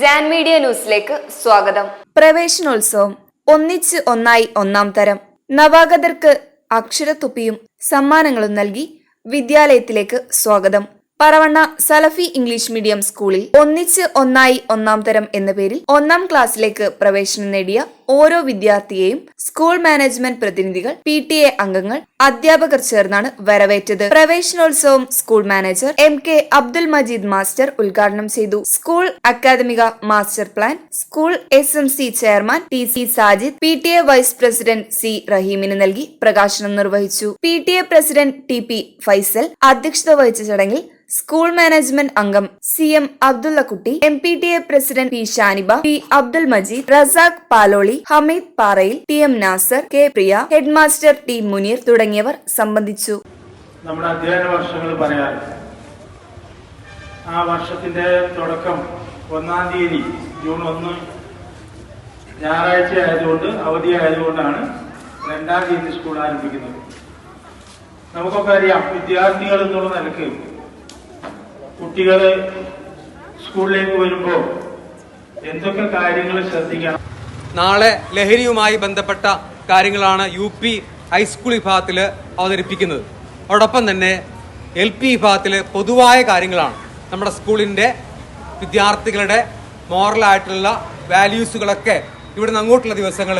Jan media ന്യൂസിലേക്ക് സ്വാഗതം. പ്രവേശനോത്സവം ഒന്നിച്ച് ഒന്നായി ഒന്നാം തരം. നവാഗതർക്ക് അക്ഷരത്തുപ്പിയും സമ്മാനങ്ങളും നൽകി വിദ്യാലയത്തിലേക്ക് സ്വാഗതം. പറവണ്ണ സലഫി ഇംഗ്ലീഷ് മീഡിയം സ്കൂളിൽ ഒന്നിച്ച് ഒന്നായി ഒന്നാം തരം എന്ന പേരിൽ ഒന്നാം ക്ലാസ്സിലേക്ക് പ്രവേശനം നേടിയ ഓരോ വിദ്യാർത്ഥിയെയും സ്കൂൾ മാനേജ്മെന്റ് പ്രതിനിധികൾ പി ടി എ അംഗങ്ങൾ അധ്യാപകർ ചേർന്നാണ് വരവേറ്റത്. പ്രവേശനോത്സവം school manager M K Abdul Majeed master ഉദ്ഘാടനം ചെയ്തു. സ്കൂൾ അക്കാദമിക master plan school S M C chairman T C Sajid P T A vice president C റഹീമിന് നൽകി പ്രകാശനം നിർവഹിച്ചു. P T A president T P Faisal അധ്യക്ഷത വഹിച്ച ചടങ്ങിൽ school management അംഗം C M Abdullakutty M P T A president P Shaniba P Abdul Majeed Razak Paloli Hameed Parayil T M Nasar K Priya headmaster T Muneer തുടങ്ങിയവർ സംബന്ധിച്ചു. നമ്മുടെ അധ്യയന വർഷങ്ങൾ പറയാറ് ആ വർഷത്തിന്റെ തുടക്കം ഒന്നാം തീയതി ജൂൺ ഒന്ന് ഞായറാഴ്ച ആയതുകൊണ്ട് അവധി ആയതുകൊണ്ടാണ് രണ്ടാം തീയതി സ്കൂൾ ആരംഭിക്കുന്നത്. നമുക്കൊക്കെ അറിയാം വിദ്യാർത്ഥികൾ എന്നുള്ള നിലയ്ക്ക് കുട്ടികൾ സ്കൂളിലേക്ക് വരുമ്പോൾ എന്തൊക്കെ കാര്യങ്ങൾ ശ്രദ്ധിക്കണം? നാളെ ലഹരിയുമായി ബന്ധപ്പെട്ട കാര്യങ്ങളാണ് യു പി ഹൈസ്കൂൾ വിഭാഗത്തിൽ അവതരിപ്പിക്കുന്നത്. അതോടൊപ്പം തന്നെ എൽ പി വിഭാഗത്തിൽ പൊതുവായ കാര്യങ്ങളാണ്. നമ്മുടെ സ്കൂളിന്റെ വിദ്യാർത്ഥികളുടെ മോറലായിട്ടുള്ള വാല്യൂസുകളൊക്കെ ഇവിടുന്ന് അങ്ങോട്ടുള്ള ദിവസങ്ങൾ